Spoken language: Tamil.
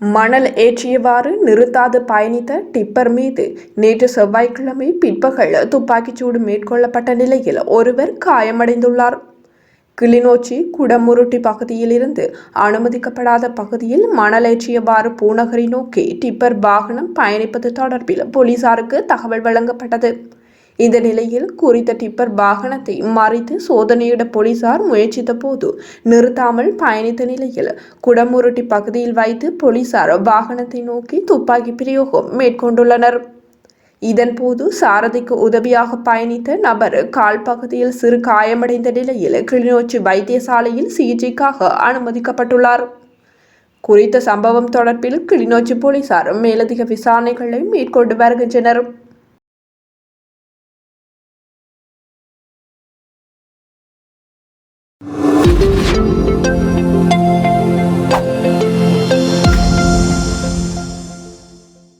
மணல் ஏற்றியவாறு நிறுத்தாது பயணித்த டிப்பர் மீது நேற்று செவ்வாய்க்கிழமை பிற்பகல் துப்பாக்கிச்சூடு மேற்கொள்ளப்பட்ட நிலையில் ஒருவர் காயமடைந்துள்ளார். கிளிநொச்சி குடமுருட்டி பகுதியிலிருந்து அனுமதிக்கப்படாத பகுதியில் மணலேற்றியவாறு பூநகரை நோக்கி டிப்பர் வாகனம் பயணிப்பது தொடர்பில் போலீசாருக்கு தகவல் வழங்கப்பட்டது. இந்த நிலையில் குறித்த டிப்பர் வாகனத்தை மறித்து சோதனையிட போலீசார் முயற்சித்த போது நிறுத்தாமல் பயணித்த நிலையில் குடமுருட்டி பகுதியில் வைத்து போலீசார் வாகனத்தை நோக்கி துப்பாக்கி பிரயோகம் மேற்கொண்டுள்ளனர். இதன்போது சாரதிக்கு உதவியாக பயணித்த நபர் கால் பகுதியில் சிறு காயமடைந்த நிலையில் கிளிநொச்சி வைத்தியசாலையில் சிகிச்சைக்காக அனுமதிக்கப்பட்டுள்ளார். குறித்த சம்பவம் தொடர்பில் கிளிநொச்சி போலீசார் மேலதிக விசாரணைகளை மேற்கொண்டு வருகின்றனர்.